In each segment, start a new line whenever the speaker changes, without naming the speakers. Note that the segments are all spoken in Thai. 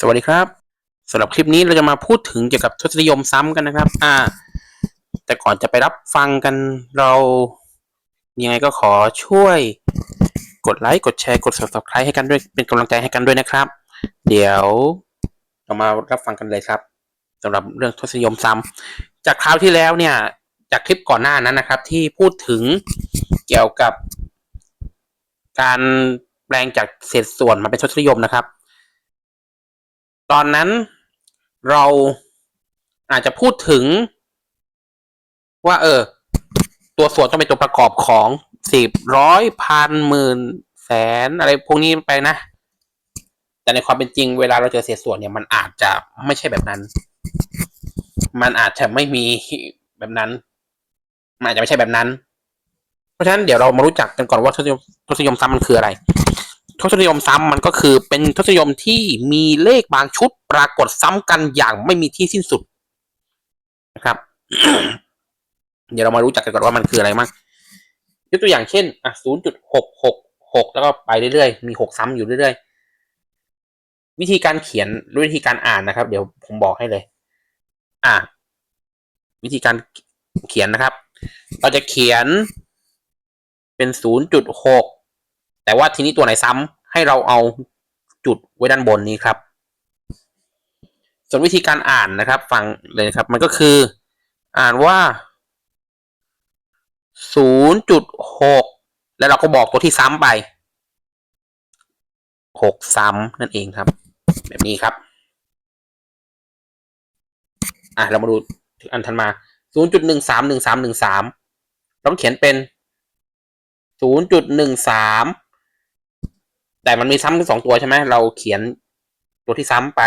สวัสดีครับสำหรับคลิปนี้เราจะมาพูดถึงเกี่ยวกับทศนิยมซ้ำกันนะครับ อ่า แต่ก่อนจะไปรับฟังกันเรา ยังไงก็ขอช่วย กดไลค์กดแชร์กด subscribe ให้กันด้วยเป็นกำลังใจให้กันด้วยนะครับ เดี๋ยวเรามารับฟังกันเลยครับสำหรับเรื่องทศนิยมซ้ำจากคราวที่แล้วเนี่ย จากคลิปก่อนหน้านั้นนะครับ ที่พูดถึงเกี่ยวกับ การแปลงจากเศษส่วนมาเป็นทศนิยมนะครับ ตอนนั้นเราอาจจะพูดถึง ว่า เออ ตัวส่วนต้องเป็นตัวประกอบของสิบร้อยพันหมื่นแสนอะไรพวกนี้ไปนะ แต่ในความเป็นจริงเวลาเราเจอเศษส่วนเนี่ยมันอาจจะไม่ใช่แบบนั้น มันอาจจะไม่มีแบบนั้น มันอาจจะไม่ใช่แบบนั้น เพราะฉะนั้นเดี๋ยวเรามารู้จักกันก่อนว่าทศนิยมทศนิยมซ้ำมันคืออะไร ทศนิยมซ้ำมันก็คือเป็นทศนิยมที่มีเลขบางชุดปรากฏซ้ำกันอย่างไม่มีที่สิ้นสุดนะครับ เดี๋ยวเรามารู้จักกันก่อนว่ามันคืออะไรมั่งยกตัวอย่างเช่นอะศูนย์จุดหกหกหกแล้วก็ไปเรื่อยๆมีหกซ้ำอยู่เรื่อยๆ วิธีการเขียนหรือวิธีการอ่านนะครับ เดี๋ยวผมบอกให้เลย อะวิธีการเขียนนะครับ เราจะเขียนเป็นศูนย์จุดหก แต่ว่าทีนี้ตัวไหนซ้ำให้เราเอาจุดไว้ด้านบนนี้ครับ ส่วนวิธีการอ่านนะครับ ฟังเลยครับ มันก็คือ อ่านว่า 0.6 แล้วเราก็บอกตัวที่ซ้ำไป 6 ซ้ำนั่นเองครับ แบบนี้ครับ อะ เรามาดูถึงอันทันมา 0.131313 เราต้องเขียนเป็น 0.13 แต่มันมีซ้ำทั้งสองตัวใช่ไหมเราเขียนตัวที่ซ้ำไป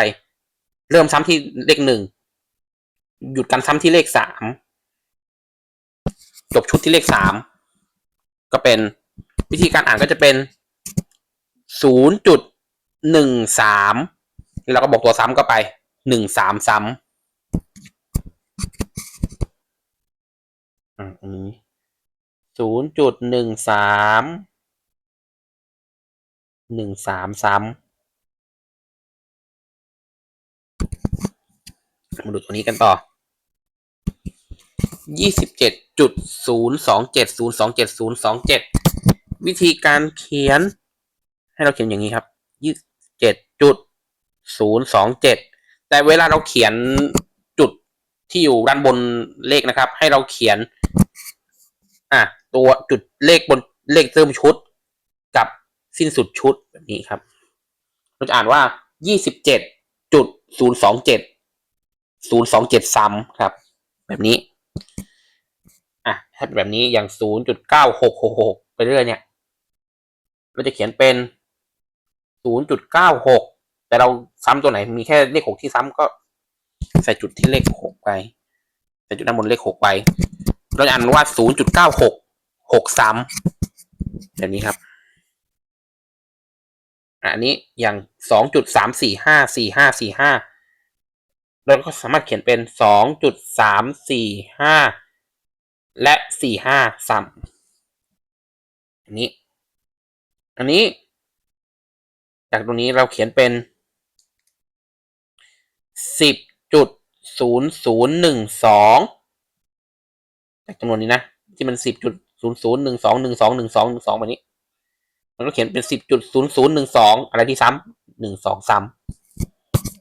เริ่มซ้ำที่เลขหนึ่งหยุดการซ้ำที่เลขสามจบชุดที่เลขสามก็เป็นวิธีการอ่านก็จะเป็นศูนย์จุดหนึ่งสามแล้วก็บอกตัวซ้ำก็ไปหนึ่งสามซ้ำอ่าอันนี้ศูนย์จุดหนึ่งสาม หนึ่งสามซ้ำมาดูตัวนี้กันต่อยี่สิบเจ็ดจุดศูนย์สองเจ็ดศูนย์สองเจ็ดศูนย์สองเจ็ดวิธีการเขียน ให้เราเขียนอย่างนี้ครับยี่สิบเจ็ดจุดศูนย์สองเจ็ดแต่เวลาเราเขียนจุดที่อยู่ด้านบนเลขนะครับ ให้เราเขียน อะ ตัวจุดเลขบนเลขเริ่มชุดกับ สิ้นสุดชุดแบบนี้ครับ เราจะอ่านว่ายี่สิบเจ็ดจุดศูนย์สองเจ็ดศูนย์สองเจ็ดซ้ำครับ แบบนี้ อะถ้าเป็นแบบนี้อย่างศูนย์จุดเก้าหกหกหกไปเรื่อยเนี่ย เราจะเขียนเป็นศูนย์จุดเก้าหกแต่เราซ้ำตัวไหนมีแค่เลขหกที่ซ้ำก็ ใส่จุดที่เลขหกไปใส่จุดด้านบนเลขหกไป เราจะอ่านว่าศูนย์จุดเก้าหกหกซ้ำแบบนี้ครับ อันนี้อย่างสองจุดสามสี่ห้าสี่ห้าสี่ห้าเราก็สามารถเขียนเป็นสองจุดสามสี่ห้าและสี่ห้าซ้ำอันนี้ อันนี้ จากตรงนี้เราเขียนเป็นสิบจุดศูนย์ศูนย์หนึ่งสองจากจำนวนนี้นะ ที่มันสิบจุดศูนย์ศูนย์หนึ่งสองหนึ่งสองหนึ่งสองหนึ่งสองแบบนี้ มันก็เขียนเป็นสิบจุดศูนย์ศูนย์หนึ่งสองอะไรที่ซ้ำหนึ่งสองซ้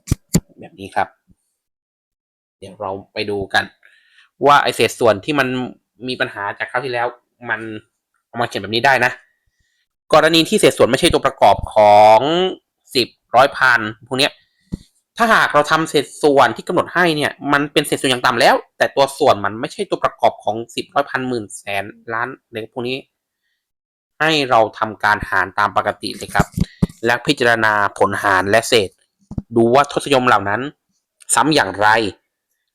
ำแบบนี้ครับ เดี๋ยวเราไปดูกัน ว่าไอเศษส่วนที่มันมีปัญหาจากคราวที่แล้ว มันเอามาเขียนแบบนี้ได้นะ กรณีที่เศษส่วนไม่ใช่ตัวประกอบของสิบร้อยพันพวกเนี้ยถ้าหากเราทำเศษส่วนที่กำหนดให้เนี่ย มันเป็นเศษส่วนอย่างต่ำแล้ว แต่ตัวส่วนมันไม่ใช่ตัวประกอบของสิบร้อยพันหมื่นแสนล้านอะไรพวกนี้ ให้เราทำการหารตามปกติเลยครับ และพิจารณาผลหารและเศษ ดูว่าทศนิยมเหล่านั้น ซ้ำอย่างไร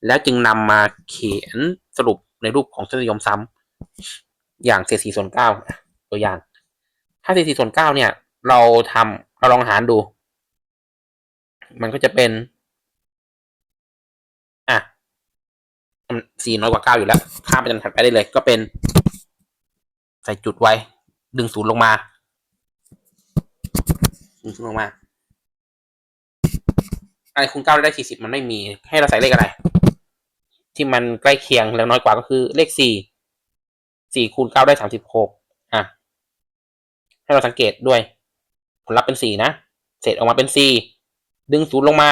แล้วจึงนำมาเขียนสรุปในรูปของทศนิยมซ้ำอย่างเศษสี่ส่วนเก้าตัวอย่าง ถ้าเศษสี่ส่วนเก้าเนี่ย เราทำเราลองหารดู มันก็จะเป็นอะสี่น้อยกว่าเก้าอยู่แล้วข้ามไปจนถัดไปได้เลย ก็เป็นใส่จุดไว้ ดึงศูนย์ลงมาดึงศูนย์ลงมาอะไรคูณเก้าได้สี่สิบมันไม่มี ให้เราใส่เลขอะไร ที่มันใกล้เคียงแล้วน้อยกว่าก็คือเลขสี่สี่คูณเก้าได้สามสิบหกอะ ให้เราสังเกตด้วย ผลลัพธ์เป็นสี่นะ เศษออกมาเป็นสี่ดึงศูนย์ลงมา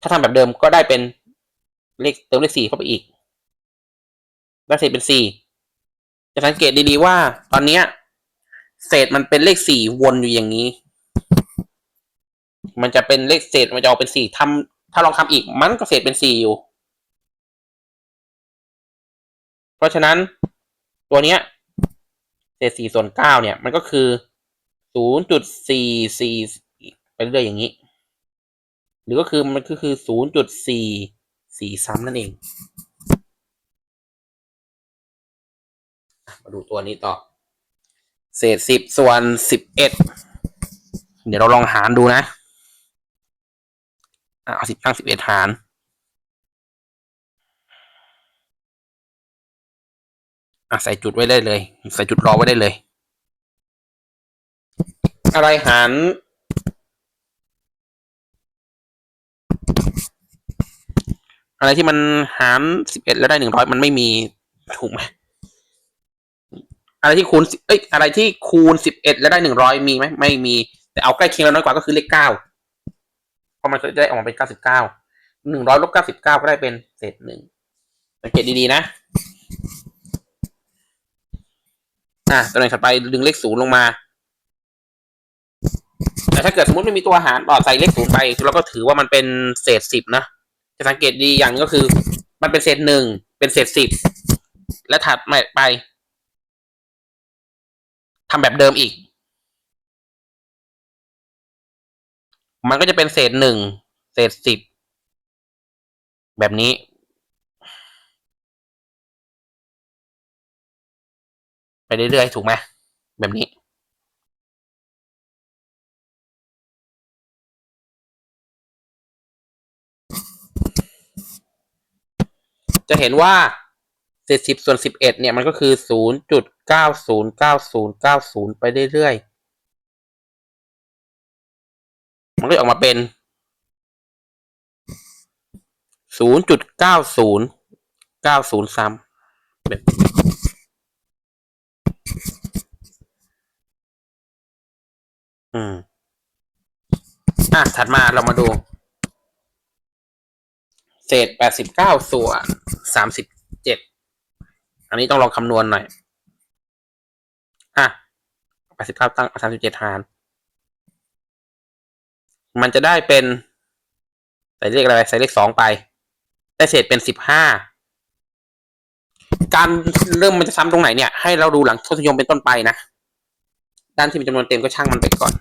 ถ้าทำแบบเดิมก็ได้เป็นเลขเติมเลขสี่เข้าไปอีกได้เศษเป็นสี่ จะสังเกตดีๆว่า ตอนเนี้ย เศษมันเป็นเลขสี่วนอยู่อย่างนี้ มันจะเป็นเลขเศษมันจะออกเป็นสี่ทำถ้าลองทำอีกมันก็เศษเป็นสี่อยู่ เพราะฉะนั้นตัวเนี้ย เศษสี่ส่วนเก้าเนี่ย มันก็คือศูนย์จุดสี่สี่ไปเรื่อยอย่างนี้ หรือก็คือมันก็คือศูนย์จุดสี่สี่ซ้ำนั่นเอง มาดูตัวนี้ต่อ เศษสิบส่วนสิบเอ็ดเดี๋ยวเราลองหารดูนะอะเอาสิบข้างสิบเอ็ดหารอะใส่จุดไว้ได้เลย ใส่จุดรอไว้ได้เลย อะไรหารอะไรที่มันหารสิบเอ็ดแล้วได้หนึ่งร้อยมันไม่มีถูกไหม อะไรที่คูณเอ้ยอะไรที่คูณสิบเอ็ดแล้วได้หนึ่งร้อยมีไหมไม่มี แต่เอาใกล้เคียงแล้วน้อยกว่าก็คือเลขเก้าเพราะมันจะได้ออกมาเป็นเก้าสิบเก้าหนึ่งร้อยลบเก้าสิบเก้าก็ได้เป็นเศษหนึ่งสังเกตดีๆนะอะตำแหน่งถัดไปดึงเลขศูนย์ลงมาแต่ถ้าเกิดสมมติไม่มีตัวหารต่อใส่เลขศูนย์ไปเราก็ถือว่ามันเป็นเศษสิบนะจะสังเกตดีอย่างก็คือ มันเป็นเศษหนึ่งเป็นเศษสิบและถัดไป ทำแบบเดิมอีก มันก็จะเป็นเศษหนึ่งเศษสิบแบบนี้ ไปเรื่อยๆถูกไหมแบบนี้จะเห็นว่าเศษสิบส่วนสิบเอ็ดเนี่ยมันก็คือศูนย์จุด เก้าศูนย์เก้าศูนย์เก้าศูนย์ไปเรื่อยๆ มันก็ออกมาเป็นศูนย์จุดเก้าศูนย์เก้าศูนย์ซ้ำแบบอืม อะ ถัดมาเรามาดู เศษแปดสิบเก้าส่วนสามสิบเจ็ด อันนี้ต้องลองคำนวณหน่อย สิบเก้าตั้งสามสิบเจ็ดหาร มันจะได้เป็น ใส่เลขอะไรใส่เลขสองไป ได้เศษเป็นสิบห้าการเริ่มมันจะซ้ำตรงไหนเนี่ย ให้เราดูหลังทศนิยมเป็นต้นไปนะ ด้านที่มีจำนวนเต็มก็ช่างมันไปก่อน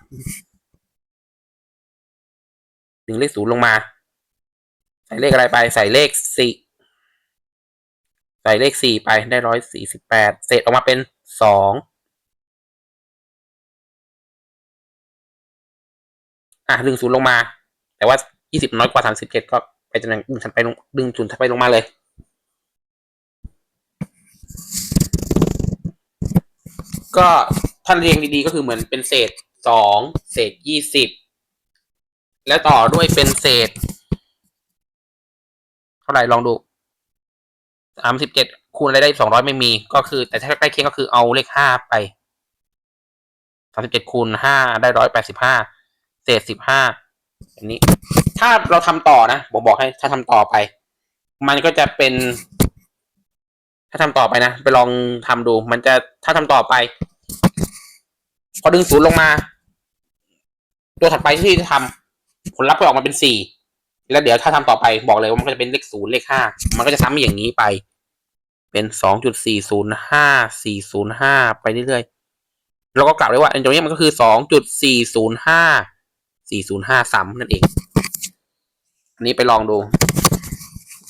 ดึงเลขศูนย์ลงมา ใส่เลขอะไรไป ใส่เลขสี่ใส่เลขสี่ไปได้ร้อยสี่สิบแปดเศษออกมาเป็นสอง อะดึงศูนย์ลงมา แต่ว่ายี่สิบน้อยกว่าสามสิบเจ็ดก็ไปตำแหน่งดึงถัดไปลงดึงศูนย์ถัดไปลงมาเลย ก็ถ้าเรียงดีๆก็คือเหมือนเป็นเศษสองเศษยี่สิบแล้วต่อด้วยเป็นเศษ เท่าไหร่ลองดูสามสิบเจ็ดคูณอะไรได้สองร้อยไม่มี ก็คือ แต่ถ้าใกล้เคียงก็คือเอาเลขห้าไปสามสิบเจ็ดคูณห้าได้ร้อยแปดสิบห้า เศษสิบห้าอันนี้ ถ้าเราทำต่อนะผมบอกให้ถ้าทำต่อไป มันก็จะเป็น ถ้าทำต่อไปนะไปลองทำดู มันจะถ้าทำต่อไป พอดึงศูนย์ลงมา ตัวถัดไปที่จะทำผลลัพธ์ก็ออกมาเป็นสี่แล้วเดี๋ยวถ้าทำต่อไปบอกเลยว่ามันก็จะเป็นเลขศูนย์เลขห้ามันก็จะซ้ำอย่างนี้ไป เป็นสองจุดสี่ศูนย์ห้าสี่ศูนย์ห้าไปเรื่อยๆแล้วก็กลับเลยว่าอันตรงนี้มันก็คือสองจุดสี่ศูนย์ห้า สี่ศูนย์ห้าซ้ำนั่นเอง อันนี้ไปลองดู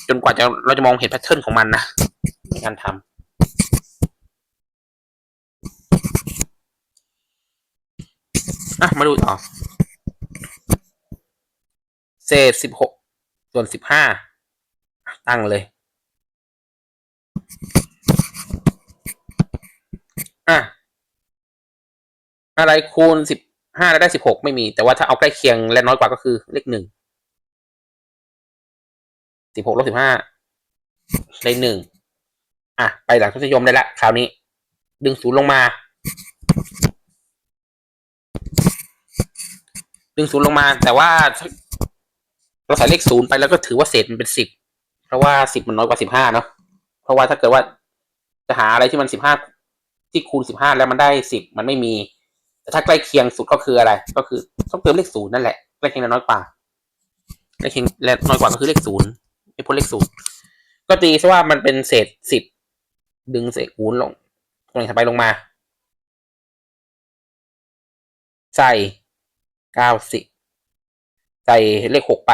จนกว่าจะเราจะมองเห็นแพทเทิร์นของมันนะในการทำอะ มาดูต่อ เศษสิบหกส่วนสิบห้าตั้งเลย อะอะไรคูณสิบ ห้าแล้วได้สิบหกไม่มี แต่ว่าถ้าเอาใกล้เคียงและน้อยกว่าก็คือเลขหนึ่งสิบหกลบสิบห้าได้หนึ่งอะ ไปหลังทศนิยมได้ละคราวนี้ ดึงศูนย์ลงมา ดึงศูนย์ลงมา แต่ว่าถ้าเราใส่เลขศูนย์ไปแล้วก็ถือว่าเศษมันเป็นสิบเพราะว่าสิบมันน้อยกว่าสิบห้าเนาะเพราะว่าถ้าเกิดว่าจะหาอะไรที่มันสิบห้าที่คูณสิบห้าแล้วมันได้สิบมันไม่มี แต่ถ้าใกล้เคียงสุดก็คืออะไร ก็คือต้องเติมเลขศูนย์นั่นแหละใกล้เคียงและน้อยกว่าใกล้เคียงและน้อยกว่าก็คือเลขศูนย์ไม่พ้นเลขศูนย์ก็ตีซะว่ามันเป็นเศษสิบดึงเศษคูณลงตรงไหนถัดไปลงมา ใส่เก้าสิบใส่เลขหกไป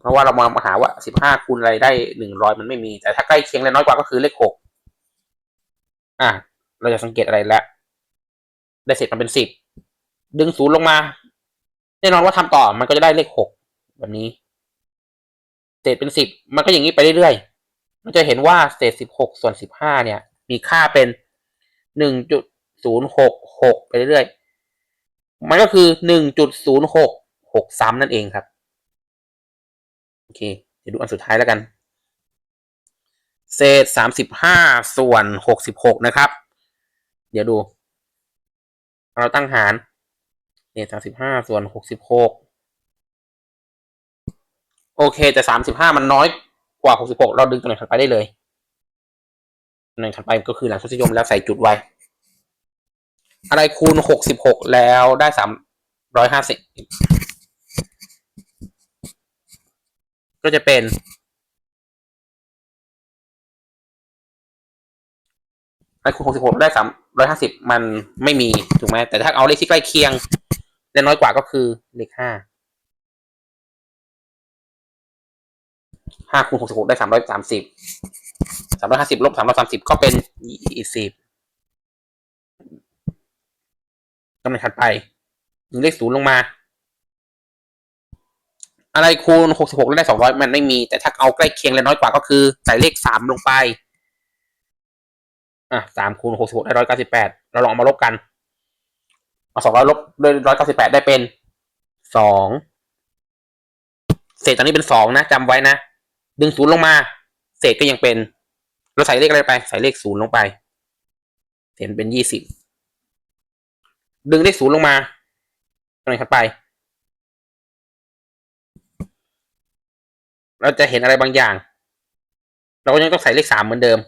เพราะว่าเรามาหาว่าสิบห้าคูณอะไรได้หนึ่งร้อยมันไม่มี แต่ถ้าใกล้เคียงและน้อยกว่าก็คือเลขหกอะ เราจะสังเกตอะไรแล้ว ได้เศษมันเป็นสิบดึงศูนย์ลงมา แน่นอนว่าทำต่อมันก็จะได้เลขหกแบบนี้ เศษเป็นสิบมันก็อย่างนี้ไปเรื่อยๆมันจะเห็นว่าเศษสิบหกส่วนสิบห้าเนี่ย มีค่าเป็นหนึ่งจุดศูนย์หกหกไปเรื่อยๆมันก็คือหนึ่งจุดศูนย์หกหกซ้ำนั่นเองครับโอเค เดี๋ยวดูอันสุดท้ายแล้วกัน เศษสามสิบห้าส่วนหกสิบหกนะครับ เดี๋ยวดู เราตั้งหารเศษสามสิบห้าส่วนหกสิบหกโอเค แต่สามสิบห้ามันน้อยกว่าหกสิบหกเราดึงตัวหน่งถัดไปได้เลยตัวหน่งถัดไปก็คือหลังทศนิยมแล้วใส่จุดไว้ อะไรคูณหกสิบหกแล้วได้สามร้อยห้าสิบก็จะเป็นอะไอ้คูณหกสิบหกได้สาม ร้อยห้าสิบมันไม่มีถูกไหมแต่ถ้าเอาเลขที่ใกล้เคียงและน้อยกว่าก็คือเลขห้าห้าคูณหกสิบหกได้สามร้อยสามสิบสามร้อยห้าสิบลบสามร้อยสามสิบก็เป็นยี่สิบตำแหน่งถัดไปยิงเลขศูนย์ลงมา อะไรคูณหกสิบหกแล้วได้สองร้อยมันไม่มี แต่ถ้าเอาใกล้เคียงและน้อยกว่าก็คือ ใส่เลขสามลงไป อะสามคูณหกสิบหกได้ร้อยเก้าสิบแปดเราลองเอามาลบกันเอาสองร้อยลบด้วยร้อยเก้าสิบแปดได้เป็นสองเศษตอนนี้เป็นสองนะจำไว้นะ ดึงศูนย์ลงมา เศษก็ยังเป็น เราใส่เลขอะไรไป ใส่เลขศูนย์ลงไปเศษเป็นยี่สิบดึงเลขศูนย์ลงมาตรงไหนถัดไป เราจะเห็นอะไรบางอย่าง เราก็ยังต้องใส่เลขสามเหมือนเดิม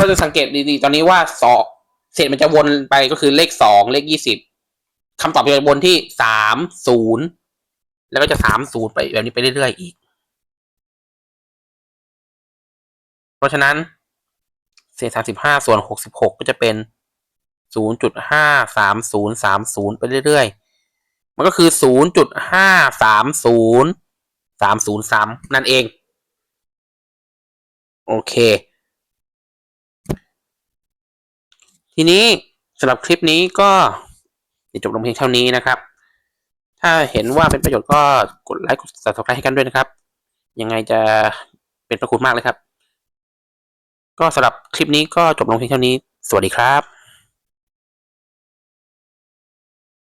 เราจะสังเกตดีๆ ตอนนี้ว่าสองเศษมันจะวนไปก็คือเลขสองเลขยี่สิบคำตอบจะวนที่สามศูนย์แล้วก็จะสามศูนย์ไปแบบนี้ไปเรื่อยๆอีก เพราะฉะนั้น เศษสามสิบห้าส่วนหกสิบหกก็จะเป็นศูนย์จุดห้าสามศูนย์สามศูนย์ไปเรื่อยๆ มันก็คือศูนย์จุดห้าสามศูนย์สามศูนย์ซ้ำนั่นเอง โอเค ทีนี้สำหรับคลิปนี้ก็จะจบลงเพียงเท่านี้นะครับ ถ้าเห็นว่าเป็นประโยชน์ก็กดไลค์กด subscribe ให้กันด้วยนะครับ ยังไงจะเป็นประคุณมากเลยครับ ก็สำหรับคลิปนี้ก็จบลงเพียงเท่านี้ สวัสดีครับ